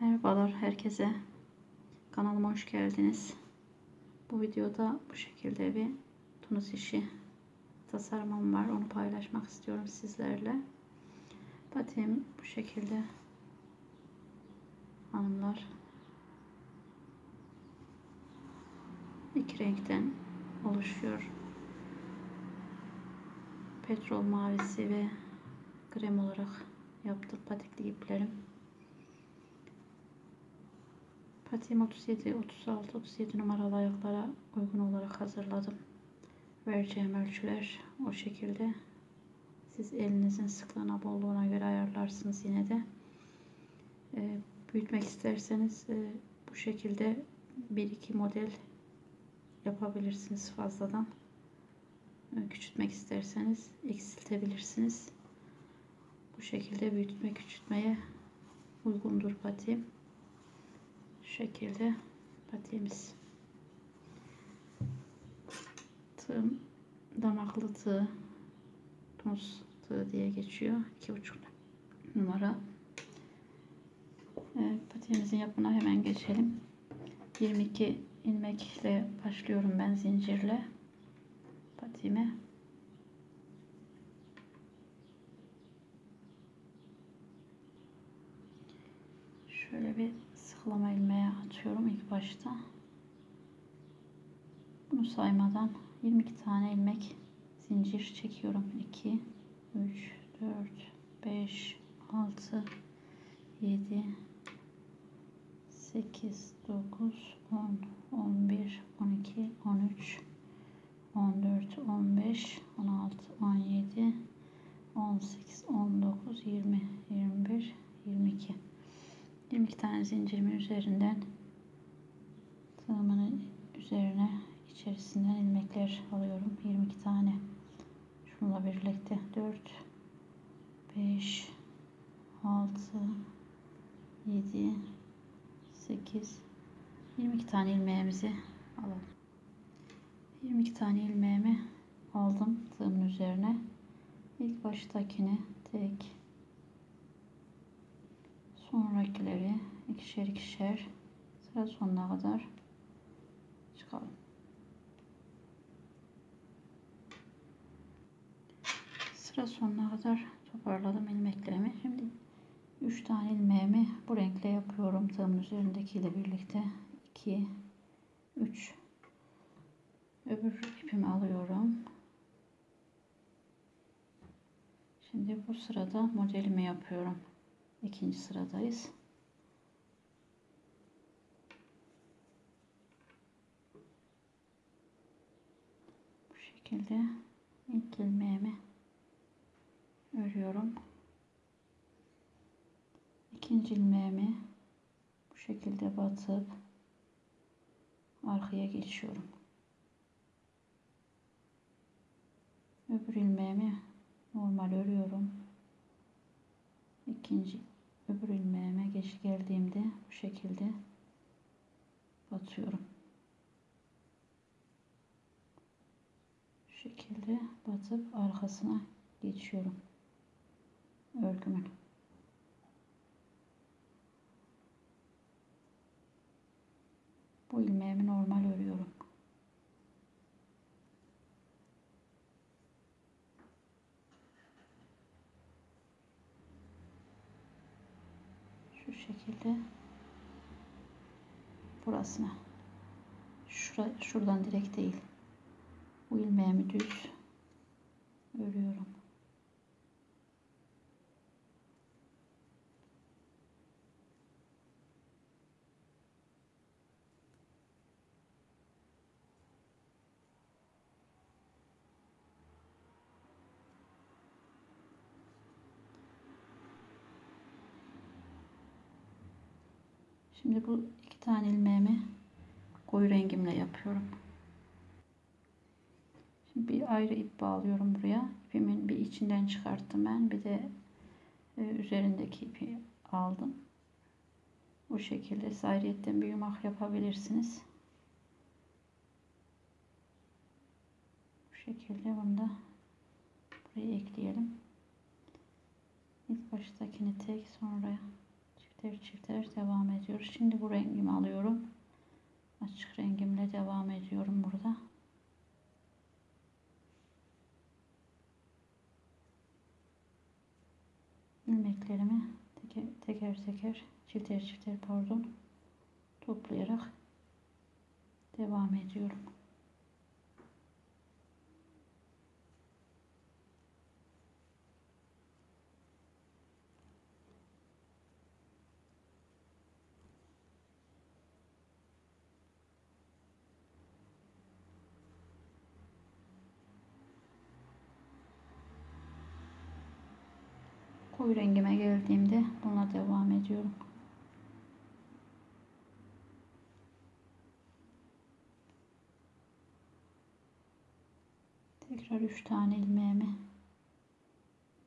Merhabalar herkese. Kanalıma hoş geldiniz. Bu videoda bu şekilde bir tunus işi tasarımım var. Onu paylaşmak istiyorum sizlerle. Patiğim bu şekilde hanımlar. iki renkten oluşuyor. Petrol mavisi ve krem olarak yaptım patikli iplerim. Patiğim 37, 36, 37 numaralı ayaklara uygun olarak hazırladım. Vereceğim ölçüler o şekilde. Siz elinizin sıklığına, bolluğuna göre ayarlarsınız yine de. E, büyütmek isterseniz e, bu şekilde bir iki model yapabilirsiniz fazladan. E, küçültmek isterseniz eksiltebilirsiniz. Bu şekilde büyütme küçültmeye uygundur patiğim. Şekilde patiğimiz. Tığım damaklı tığ, tuz tığ diye geçiyor. 2,5 numara. Evet, patiğimizin yapına hemen geçelim. 22 ilmekle başlıyorum ben zincirle patiğime. Şöyle bir sıklama ilmeği atıyorum ilk başta. Bunu saymadan 22 tane ilmek zincir çekiyorum. 2 3 4 5 6 7 8 9 10 11 12 13 14 15 16 17 18 19 20 21 22 22 tane zincirimin üzerinden tığımın üzerine içerisinden ilmekler alıyorum. 22 tane şununla birlikte 4 5 6 7 8 22 tane ilmeğimizi alalım. 22 tane ilmeğimi aldım tığımın üzerine. İlk baştakini tek sonrakileri ikişer ikişer sıra sonuna kadar çıkalım. Sıra sonuna kadar toparladım ilmeklerimi. Şimdi 3 tane ilmeğimi bu renkle yapıyorum. Tığımın üzerindekiyle birlikte 2 3 öbür ipimi alıyorum. Şimdi bu sırada modelimi yapıyorum ikinci sıradayız. Bu şekilde ilk ilmeğimi örüyorum. İkinci ilmeğimi bu şekilde batıp arkaya geçiyorum. Öbür ilmeğimi normal örüyorum. İkinci öbür ilmeğime geç geldiğimde bu şekilde batıyorum. Şu şekilde batıp arkasına geçiyorum. Örgümün. Bu ilmeğimi normal örüyorum. şu şekilde burasına. Şura, şuradan direkt değil. Bu ilmeğimi düz örüyorum Şimdi bu iki tane ilmeğimi koyu rengimle yapıyorum. Şimdi bir ayrı ip bağlıyorum buraya. İpimin bir içinden çıkarttım ben. Bir de e, üzerindeki ipi aldım. Bu şekilde ayrıyetten bir yumak yapabilirsiniz. Bu şekilde bunu da buraya ekleyelim. İlk baştakini tek sonra çifter çifter devam ediyoruz. Şimdi bu rengimi alıyorum. Açık rengimle devam ediyorum burada. ilmeklerimi teker teker, teker çifter çifter pardon toplayarak devam ediyorum. Koyu rengime geldiğimde buna devam ediyorum. Tekrar 3 tane ilmeğimi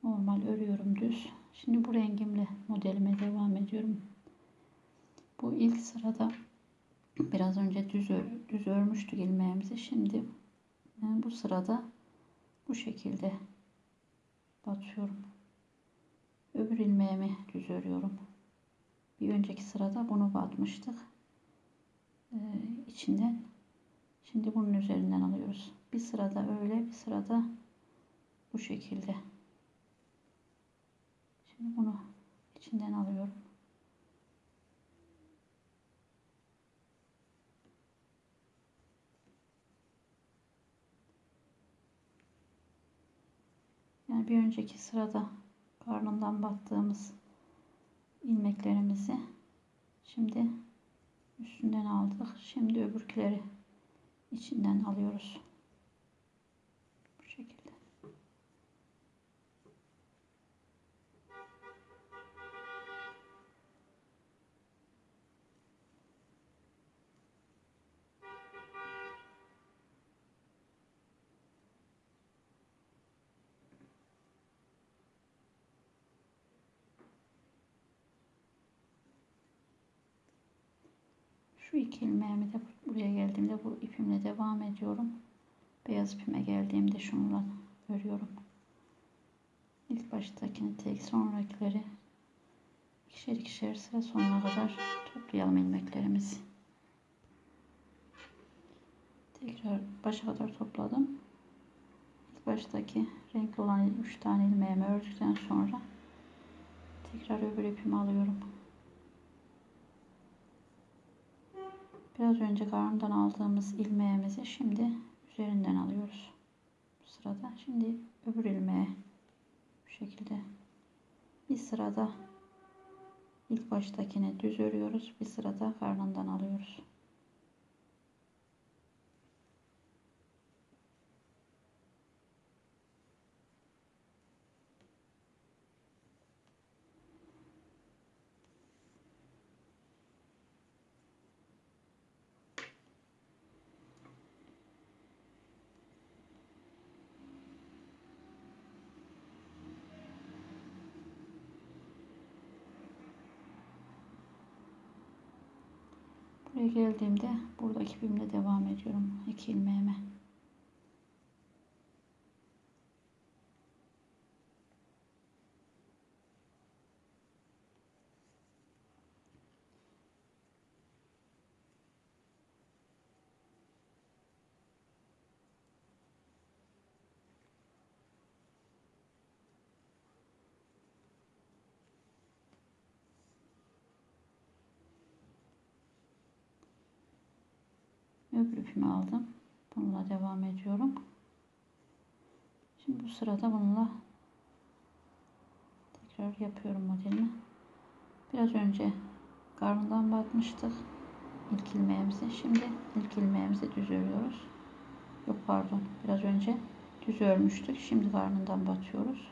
normal örüyorum düz. Şimdi bu rengimle modelime devam ediyorum. Bu ilk sırada biraz önce düz, ör, düz örmüştük ilmeğimizi. Şimdi bu sırada bu şekilde batıyorum öbür ilmeğimi düz örüyorum. Bir önceki sırada bunu batmıştık. Ee, içinden. Şimdi bunun üzerinden alıyoruz. Bir sırada öyle bir sırada bu şekilde. Şimdi bunu içinden alıyorum. Yani bir önceki sırada karnından battığımız ilmeklerimizi şimdi üstünden aldık. Şimdi öbürküleri içinden alıyoruz. Bu şekilde. Şu iki ilmeğimi de buraya geldiğimde bu ipimle devam ediyorum. Beyaz ipime geldiğimde şunla örüyorum. İlk baştakini tek sonrakileri ikişer ikişer sıra sonuna kadar toplayalım ilmeklerimizi. Tekrar başa kadar topladım. İlk baştaki renkli olan 3 tane ilmeğimi ördükten sonra tekrar öbür ipimi alıyorum. Biraz önce karnından aldığımız ilmeğimizi şimdi üzerinden alıyoruz. Sırada şimdi öbür ilmeğe bu şekilde bir sırada ilk baştakini düz örüyoruz. Bir sırada karnından alıyoruz. Buraya geldiğimde buradaki ipimle devam ediyorum. iki ilmeğime. Öbür ipimi aldım. Bununla devam ediyorum. Şimdi bu sırada bununla tekrar yapıyorum modelimi. Biraz önce karnından batmıştık ilk ilmeğimizi. Şimdi ilk ilmeğimizi düz örüyoruz. Yok pardon. Biraz önce düz örmüştük. Şimdi karnından batıyoruz.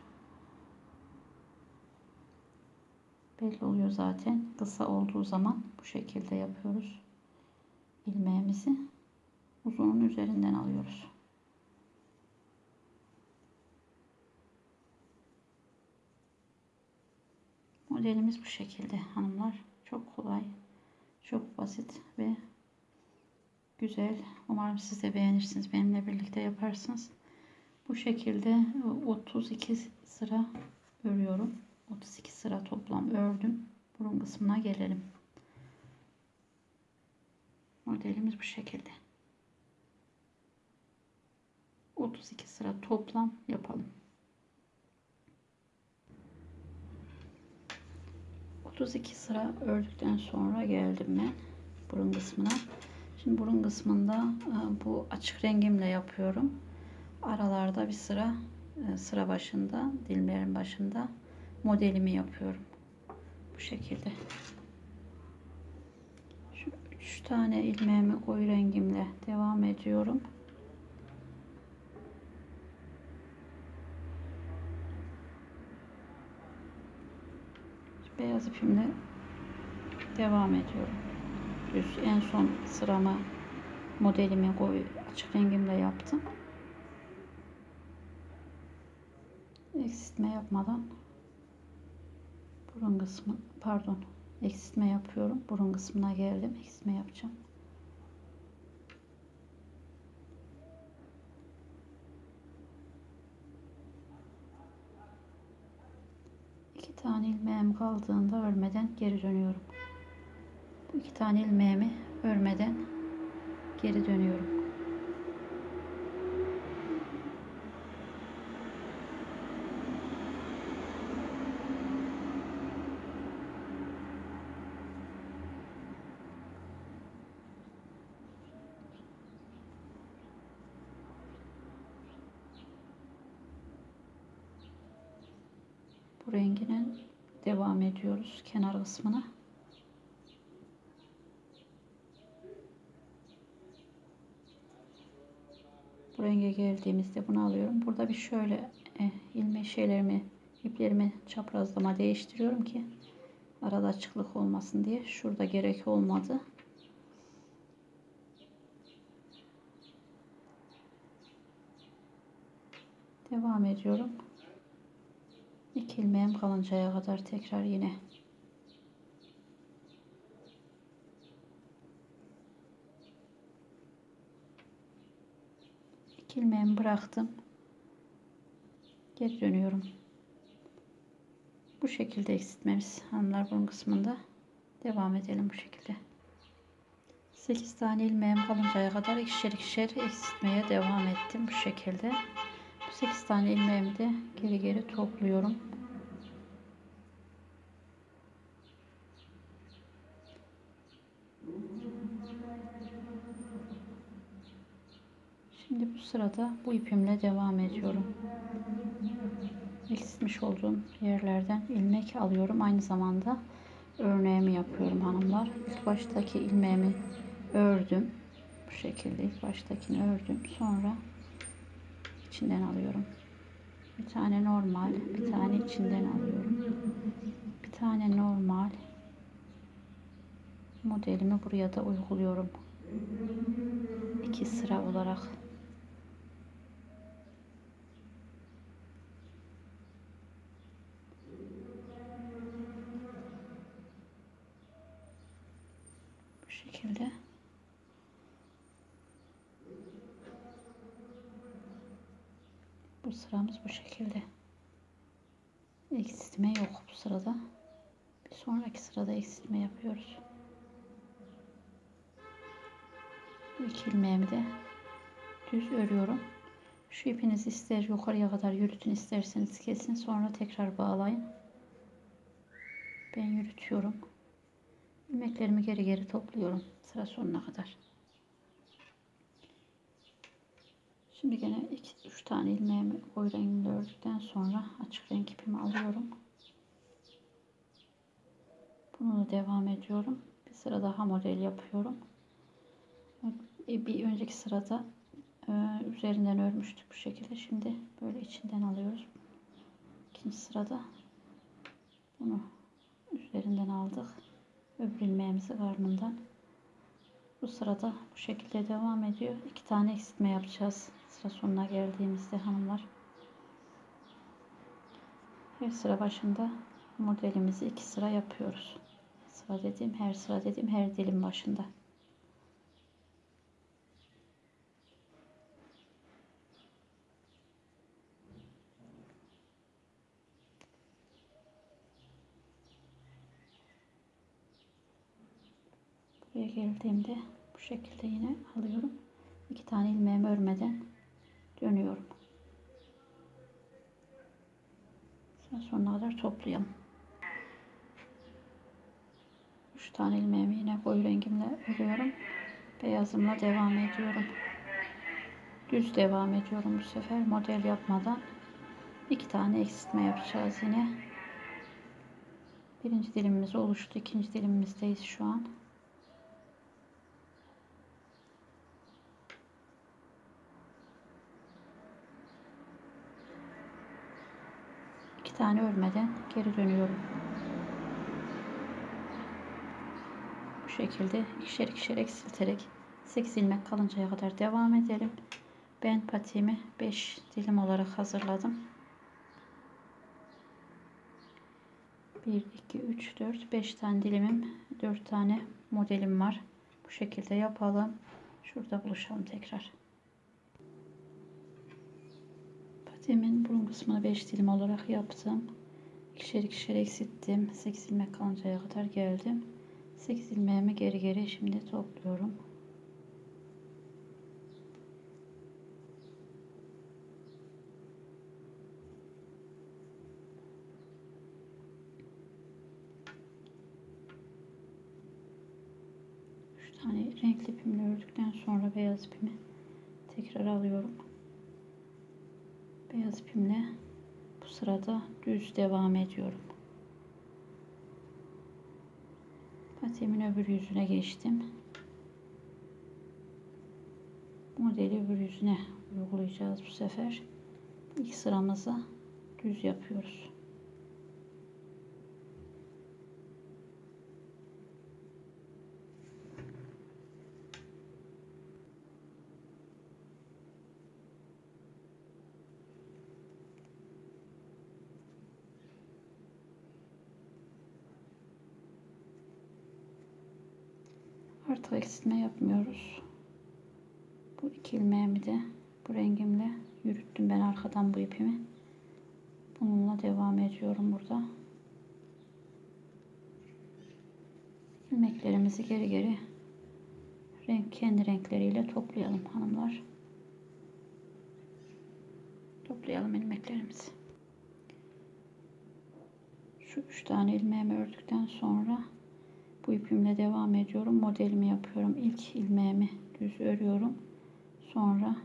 Belli oluyor zaten. Kısa olduğu zaman bu şekilde yapıyoruz ilmeğimizi uzunun üzerinden alıyoruz. Modelimiz bu şekilde hanımlar. Çok kolay, çok basit ve güzel. Umarım siz de beğenirsiniz. Benimle birlikte yaparsınız. Bu şekilde 32 sıra örüyorum. 32 sıra toplam ördüm burun kısmına gelelim. Modelimiz bu şekilde. 32 sıra toplam yapalım. 32 sıra ördükten sonra geldim ben burun kısmına. Şimdi burun kısmında e, bu açık rengimle yapıyorum. Aralarda bir sıra e, sıra başında, dilimlerin başında modelimi yapıyorum. Bu şekilde. Şu üç tane ilmeğimi koyu rengimle devam ediyorum. Beyaz ipimle devam ediyorum. Düz en son sıramı modelimi koyu açık rengimle yaptım. eksiltme yapmadan burun kısmı pardon eksiltme yapıyorum burun kısmına geldim eksiltme yapacağım iki tane ilmeğim kaldığında örmeden geri dönüyorum. Bu iki tane ilmeğimi örmeden geri dönüyorum bu renginin devam ediyoruz kenar kısmına. Bu renge geldiğimizde bunu alıyorum. Burada bir şöyle e, ilmek şeylerimi, iplerimi çaprazlama değiştiriyorum ki arada açıklık olmasın diye. Şurada gerek olmadı. Devam ediyorum. İki ilmeğim kalıncaya kadar tekrar yine iki ilmeğimi bıraktım. Geri dönüyorum. Bu şekilde eksiltmemiz hanımlar burun kısmında. Devam edelim bu şekilde. 8 tane ilmeğim kalıncaya kadar ikişer ikişer eksiltmeye devam ettim bu şekilde. 8 tane ilmeğimi de geri geri topluyorum. Şimdi bu sırada bu ipimle devam ediyorum. Eksiltmiş olduğum yerlerden ilmek alıyorum. Aynı zamanda örneğimi yapıyorum hanımlar. İlk baştaki ilmeğimi ördüm. Bu şekilde ilk baştakini ördüm. Sonra içinden alıyorum. Bir tane normal, bir tane içinden alıyorum. Bir tane normal modelimi buraya da uyguluyorum. İki sıra olarak. Bu şekilde. Bu sıramız bu şekilde. Eksiltme yok bu sırada. Bir sonraki sırada eksiltme yapıyoruz. İki ilmeğimi de düz örüyorum. Şu ipinizi ister yukarıya kadar yürütün isterseniz kesin sonra tekrar bağlayın. Ben yürütüyorum. İlmeklerimi geri geri topluyorum sıra sonuna kadar. Şimdi gene 2-3 tane ilmeğimi koyu rengimle ördükten sonra açık renk ipimi alıyorum. Bunu da devam ediyorum. Bir sıra daha model yapıyorum. E, bir önceki sırada e, üzerinden örmüştük bu şekilde. Şimdi böyle içinden alıyoruz. İkinci sırada bunu üzerinden aldık. Öbür ilmeğimizi karnından. Bu sırada bu şekilde devam ediyor. İki tane eksiltme yapacağız. Sıra sonuna geldiğimizde hanımlar. Her sıra başında modelimizi iki sıra yapıyoruz. Sıra dediğim her sıra dediğim her dilim başında. buraya geldiğimde bu şekilde yine alıyorum. İki tane ilmeğimi örmeden dönüyorum. Sıra sonuna kadar toplayalım. Üç tane ilmeğimi yine koyu rengimle örüyorum. Beyazımla devam ediyorum. Düz devam ediyorum bu sefer model yapmadan. iki tane eksiltme yapacağız yine. Birinci dilimimiz oluştu. ikinci dilimimizdeyiz şu an. İki tane örmeden geri dönüyorum. Bu şekilde ikişer ikişer eksilterek 8 ilmek kalıncaya kadar devam edelim. Ben patiğimi 5 dilim olarak hazırladım. 1, 2, 3, 4, 5 tane dilimim, 4 tane modelim var. Bu şekilde yapalım. Şurada buluşalım tekrar. Patiğimin burun kısmını 5 dilim olarak yaptım. İkişer ikişer eksilttim. 8 ilmek kalıncaya kadar geldim. 8 ilmeğimi geri geri şimdi topluyorum. Üç tane renkli ipimle ördükten sonra beyaz ipimi tekrar alıyorum. Beyaz ipimle bu sırada düz devam ediyorum. Patiğimin öbür yüzüne geçtim. Modeli öbür yüzüne uygulayacağız bu sefer. İlk sıramızı düz yapıyoruz. Artık eksiltme yapmıyoruz. Bu iki ilmeğimi de bu rengimle yürüttüm ben arkadan bu ipimi. Bununla devam ediyorum burada. İlmeklerimizi geri geri renk kendi renkleriyle toplayalım hanımlar. Toplayalım ilmeklerimizi. Şu üç tane ilmeğimi ördükten sonra bu ipimle devam ediyorum. Modelimi yapıyorum. İlk ilmeğimi düz örüyorum. Sonra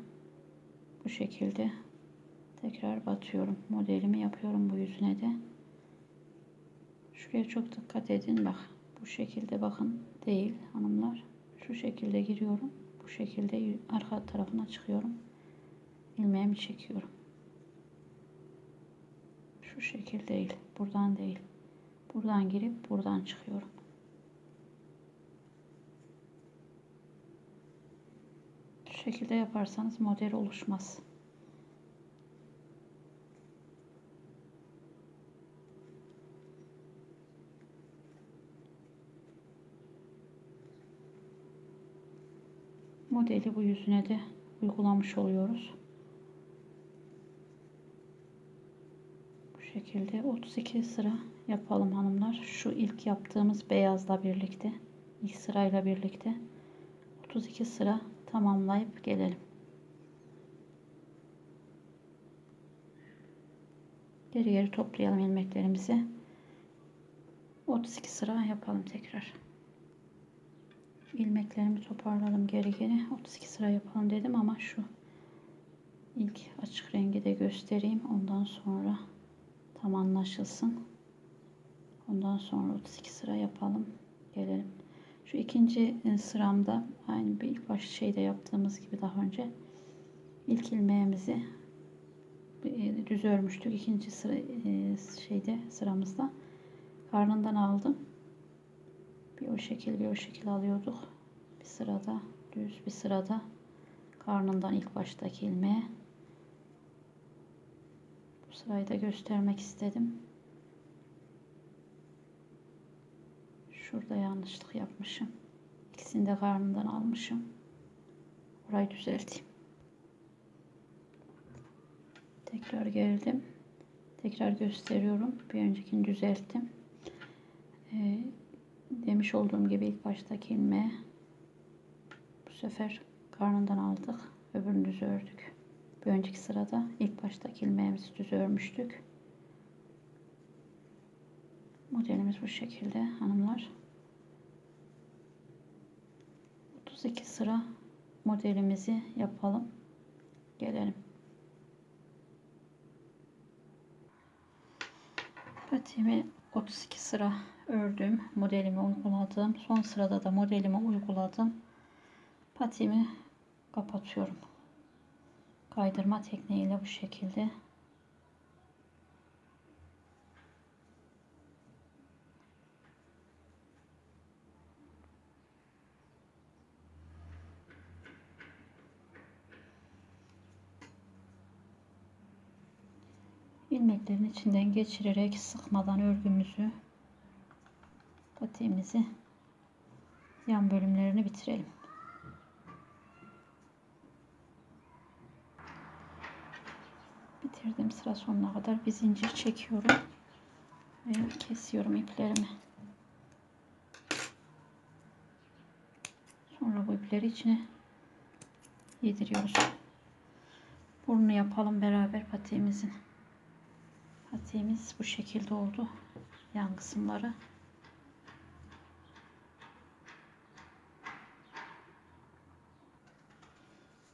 bu şekilde tekrar batıyorum. Modelimi yapıyorum bu yüzüne de. Şuraya çok dikkat edin. Bak bu şekilde bakın değil hanımlar. Şu şekilde giriyorum. Bu şekilde arka tarafına çıkıyorum. ilmeğimi çekiyorum. Şu şekilde değil. Buradan değil. Buradan girip buradan çıkıyorum. Şekilde yaparsanız model oluşmaz. Modeli bu yüzüne de uygulamış oluyoruz. Bu şekilde 32 sıra yapalım hanımlar. Şu ilk yaptığımız beyazla birlikte, ilk sırayla birlikte 32 sıra tamamlayıp gelelim. Geri geri toplayalım ilmeklerimizi. 32 sıra yapalım tekrar. İlmeklerimi toparladım geri geri. 32 sıra yapalım dedim ama şu ilk açık rengi de göstereyim. Ondan sonra tam anlaşılsın. Ondan sonra 32 sıra yapalım. Gelelim. Şu ikinci e, sıramda aynı bir ilk baş şeyde yaptığımız gibi daha önce ilk ilmeğimizi e, düz örmüştük. İkinci sıra e, şeyde sıramızda karnından aldım. Bir o şekil bir o şekil alıyorduk. Bir sırada düz bir sırada karnından ilk baştaki ilmeğe bu sırayı da göstermek istedim. Şurada yanlışlık yapmışım. İkisini de karnından almışım. Orayı düzelteyim. Tekrar geldim. Tekrar gösteriyorum. Bir öncekini düzelttim. Ee, demiş olduğum gibi ilk baştaki ilmeğe sefer karnından aldık. Öbürünü düz ördük. Bir önceki sırada ilk baştaki ilmeğimizi düz örmüştük. Modelimiz bu şekilde hanımlar. 32 sıra modelimizi yapalım. Gelelim. Patiğimi 32 sıra ördüm. Modelimi uyguladım. Son sırada da modelimi uyguladım. Patiğimi kapatıyorum. Kaydırma tekniğiyle bu şekilde ilmeklerin içinden geçirerek sıkmadan örgümüzü patiğimizi yan bölümlerini bitirelim. Bitirdim sıra sonuna kadar bir zincir çekiyorum ve kesiyorum iplerimi. Sonra bu ipleri içine yediriyoruz. Burnu yapalım beraber patiğimizin. Patiğimiz bu şekilde oldu. Yan kısımları.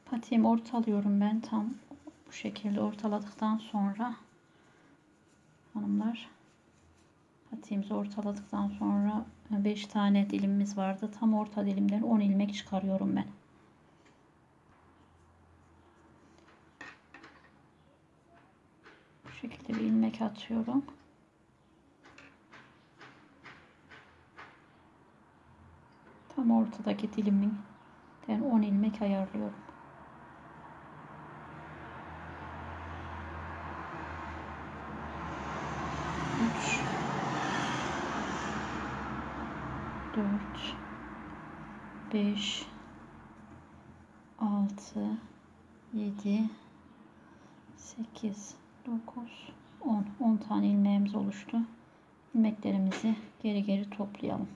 Patiğimi ortalıyorum ben tam bu şekilde ortaladıktan sonra hanımlar patiğimizi ortaladıktan sonra 5 tane dilimimiz vardı. Tam orta dilimden 10 ilmek çıkarıyorum ben. Bu şekilde bir ilmek atıyorum. Tam ortadaki dilimden 10 ilmek ayarlıyorum. Üç, dört, beş, altı, yedi, sekiz, 9, 10. 10 tane ilmeğimiz oluştu. İlmeklerimizi geri geri toplayalım.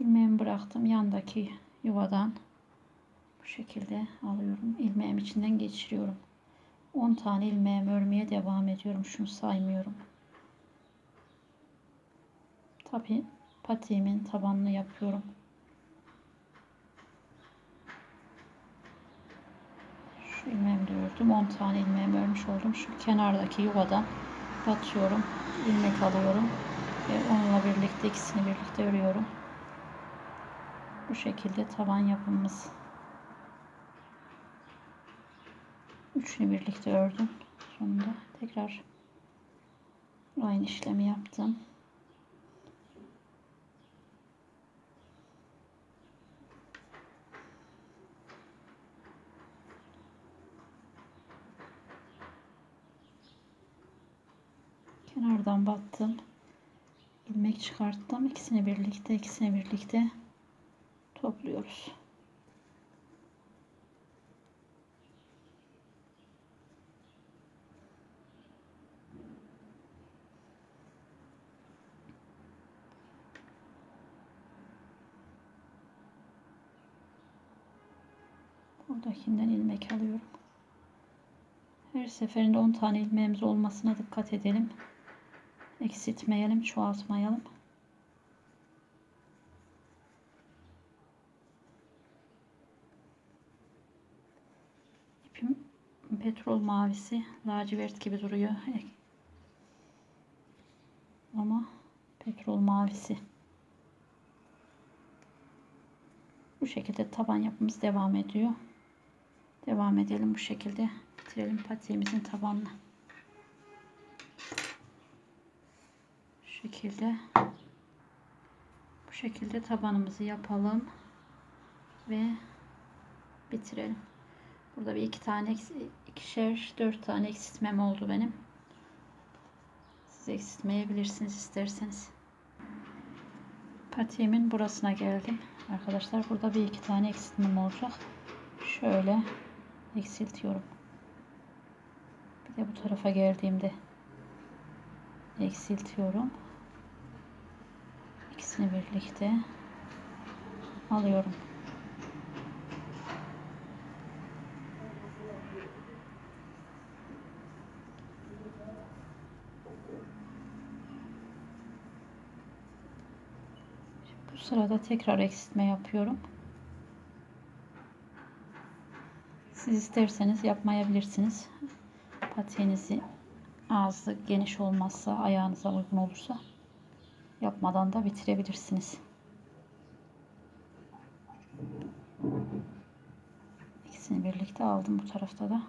ilmeğimi bıraktım. Yandaki yuvadan bu şekilde alıyorum. ilmeğim içinden geçiriyorum. 10 tane ilmeğimi örmeye devam ediyorum. Şunu saymıyorum. Tabi patiğimin tabanını yapıyorum. İlmeğimi de ördüm. 10 tane ilmeğimi örmüş oldum. Şu kenardaki yuvadan batıyorum. ilmek alıyorum. Ve onunla birlikte ikisini birlikte örüyorum. Bu şekilde taban yapımımız. Üçünü birlikte ördüm. Sonunda tekrar aynı işlemi yaptım. Kenardan battım. ilmek çıkarttım. İkisini birlikte, ikisini birlikte topluyoruz. Buradakinden ilmek alıyorum. Her seferinde 10 tane ilmeğimiz olmasına dikkat edelim. Eksiltmeyelim, çoğaltmayalım. İpim petrol mavisi, lacivert gibi duruyor. Ama petrol mavisi. Bu şekilde taban yapımız devam ediyor. Devam edelim bu şekilde. Bitirelim patiğimizin tabanını. Şekilde bu şekilde tabanımızı yapalım ve bitirelim. Burada bir iki tane ikişer dört tane eksiltmem oldu benim. Siz eksiltmeyebilirsiniz isterseniz. Patiğimin burasına geldim. Arkadaşlar burada bir iki tane eksiltmem olacak. Şöyle eksiltiyorum. Bir de bu tarafa geldiğimde eksiltiyorum. İkisini birlikte alıyorum. Bu sırada tekrar eksiltme yapıyorum. Siz isterseniz yapmayabilirsiniz. Patiğinizi ağzı geniş olmazsa, ayağınıza uygun olursa yapmadan da bitirebilirsiniz. İkisini birlikte aldım bu tarafta da.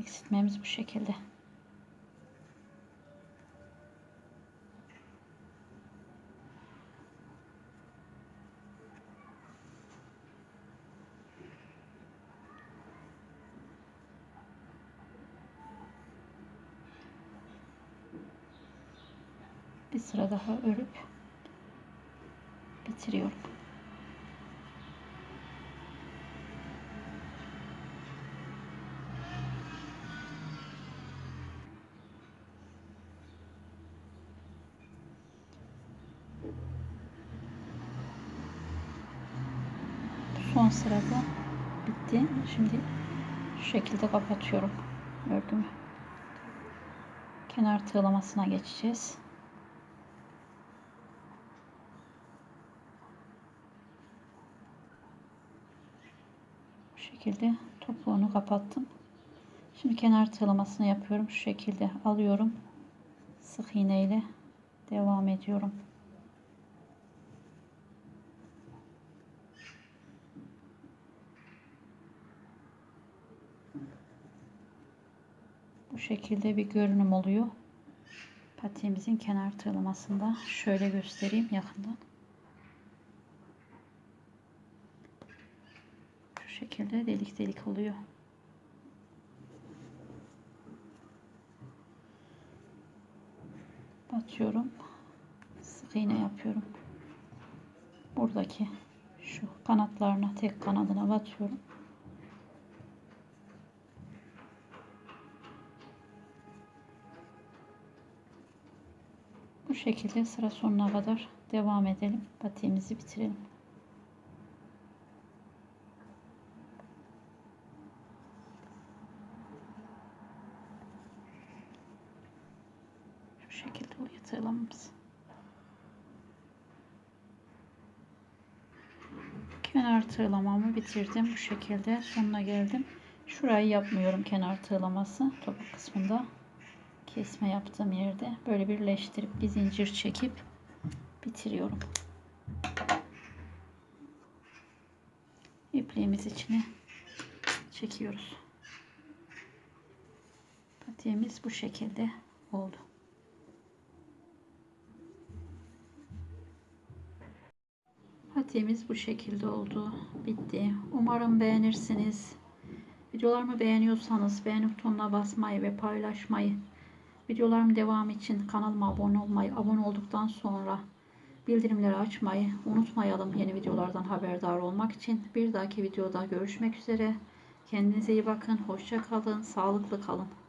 Eksiltmemiz bu şekilde. Bir daha örüp bitiriyorum. Son sırada bitti. Şimdi şu şekilde kapatıyorum örgümü. Kenar tığlamasına geçeceğiz. Bu şekilde topuğunu kapattım. Şimdi kenar tığlamasını yapıyorum. Şu şekilde alıyorum. Sık iğne ile devam ediyorum. Bu şekilde bir görünüm oluyor. Patiğimizin kenar tığlamasında şöyle göstereyim yakından. Şu şekilde delik delik oluyor. Batıyorum. Sık iğne yapıyorum. Buradaki şu kanatlarına tek kanadına batıyorum. Bu şekilde sıra sonuna kadar devam edelim. Patiğimizi bitirelim. Şu şekilde oluyor tığlamamız. Kenar tığlamamı bitirdim. Bu şekilde sonuna geldim. Şurayı yapmıyorum kenar tığlaması. Topuk kısmında kesme yaptığım yerde böyle birleştirip bir zincir çekip bitiriyorum. İpliğimiz içine çekiyoruz. Patiğimiz bu şekilde oldu. Patiğimiz bu şekilde oldu. Bitti. Umarım beğenirsiniz. Videolarımı beğeniyorsanız beğeni butonuna basmayı ve paylaşmayı Videolarım devam için kanalıma abone olmayı, abone olduktan sonra bildirimleri açmayı unutmayalım yeni videolardan haberdar olmak için. Bir dahaki videoda görüşmek üzere. Kendinize iyi bakın. Hoşça kalın. Sağlıklı kalın.